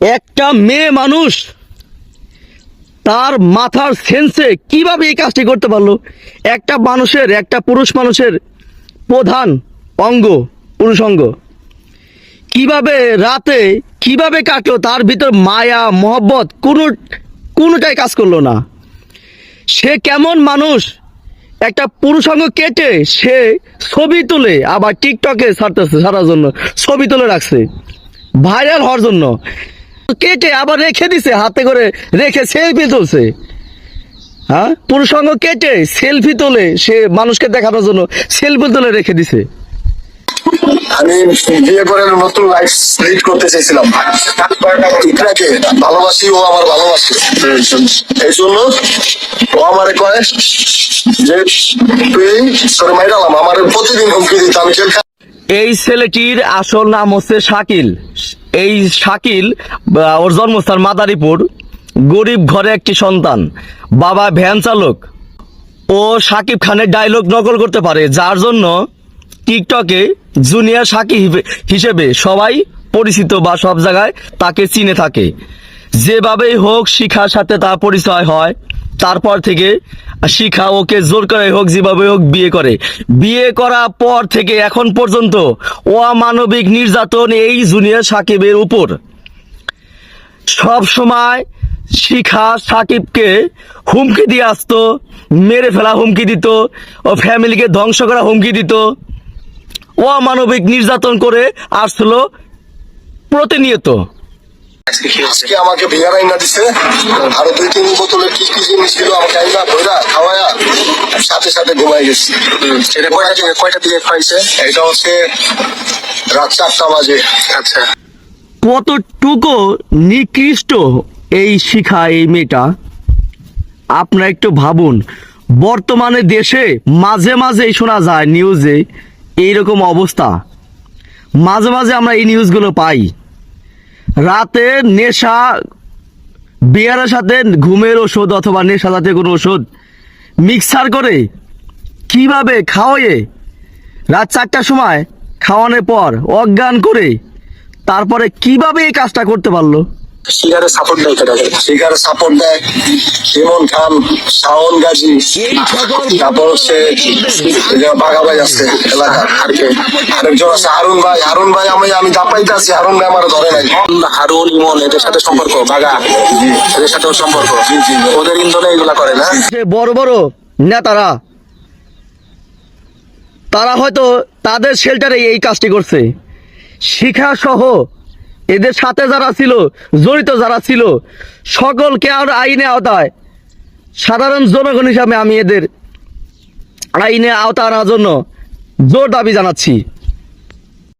একটা মেয়ে মানুষ, তার মাথার সেন্সে কীভাবে এই কাজটি করতে পারল? একটা মানুষের, একটা পুরুষ মানুষের প্রধান অঙ্গ, পুরুষ অঙ্গ। কীভাবে রাতে, কীভাবে কাটলো? তার ভিতর মায়া, মহব্বত, কোনো, কোনোটাই কাজ করল না। সে কেমন মানুষ? একটা পুরুষাঙ্গ কেটে সে ছবি তুলে, আবার টিকটকে ছাড়তেছে ছাড়ার জন্য, ছবি তুলে রাখছে। ভাইরাল হওয়ার জন্য। কেটে আবার রেখে দিছে হাতে করে রেখে সেলফি তুলছে। হ্যাঁ? পুরুষাঙ্গ কেটে সেলফি তোলে সে মানুষকে দেখানোর জন্য সেলফি তুলে রেখে দিছে। আমি বিয়ে করে নতুন লাইফ লিড করতে চাইছিলাম। ইকরাকে ভালোবাসি ও আমার ভালোবাসে। এই জন্য ও আমারে কয় যে তুই তোর মাইরালাম আমার প্রতিদিন হুমকি দিত আমি এই ছেলেটির আসল নাম হচ্ছে শাকিল। এই শাকিল ওর জন্মস্থান মাদারীপুর, গরিব ঘরে একটি সন্তান। বাবা ভ্যান চালক। ও শাকিব খানের ডায়লগ নকল করতে পারে, যার জন্য টিকটকে জুনিয়র সাকিব হিসেবে সবাই পরিচিত বা সব জায়গায় তাকে চিনে থাকে। যেভাবেই হোক শিখার সাথে তার পরিচয় হয়, তারপর থেকে শিখা ওকে জোর করে হোক, যেভাবে হোক বিয়ে করে। বিয়ে করার পর থেকে এখন পর্যন্ত অমানবিক নির্যাতন এই জুনিয়র সাকিবের উপর। সব সময় শিখা সাকিবকে হুমকি দিয়ে আসতো, মেরে ফেলা হুমকি দিত, ও ফ্যামিলিকে ধ্বংস করা হুমকি দিত। অমানবিক নির্যাতন করে আসলো প্রতিনিয়ত। আজকে আমাকে বিয়ার আইনা দিছে। আরও দুই তিন বোতলে কি কি জিনিস ছিল আমাকে আইনা ধরা খাওয়ায়া সাথে সাথে ঘুমাই গেছি। কয়টা দিকে কয়টা দিকে খাইছে? এটা হচ্ছে রাত চারটা বাজে। আচ্ছা। কতটুকু নিকৃষ্ট এই শিখা এই মেয়েটা? আপনারা একটু ভাবুন বর্তমানে দেশে মাঝে মাঝেই শোনা যায় নিউজে এইরকম অবস্থা। মাঝে মাঝে আমরা এই নিউজগুলো পাই। রাতে নেশা, বিয়ারের সাথে ঘুমের ওষুধ অথবা নেশা জাতীয় কোনো ওষুধ মিক্সার করে কীভাবে খাওয়ায়ে রাত চারটার সময় খাওয়ানোর পর অজ্ঞান করে তারপরে কীভাবে এই কাজটা করতে পারল? শিকারে সাপোর্ট দেয় শিকারে সাপোর্ট দেয় ইমন খান শাওন গাজী তারপর হচ্ছে বাঘা ভাই আছে এলাকার আরেকে আরেকজন আছে হারুন ভাই। হারুন ভাই আমি আমি দাপাইতে আছি হারুন ভাই আমার ধরে নাই। হারুন ইমন এদের সাথে সম্পর্ক বাঘা এদের সাথেও সম্পর্ক। ওদের ইন্ধনে এগুলা করে না? যে বড় বড় নেতারা তারা হয়তো তাদের শেল্টারে এই কাজটি করছে। শিখা সহ এদের সাথে যারা ছিল, জড়িত যারা ছিল, সকলকে আর আইনে আওতায়, সাধারণ জনগণ হিসাবে আমি এদের আইনে আওতা আনার জন্য জোর দাবি জানাচ্ছি।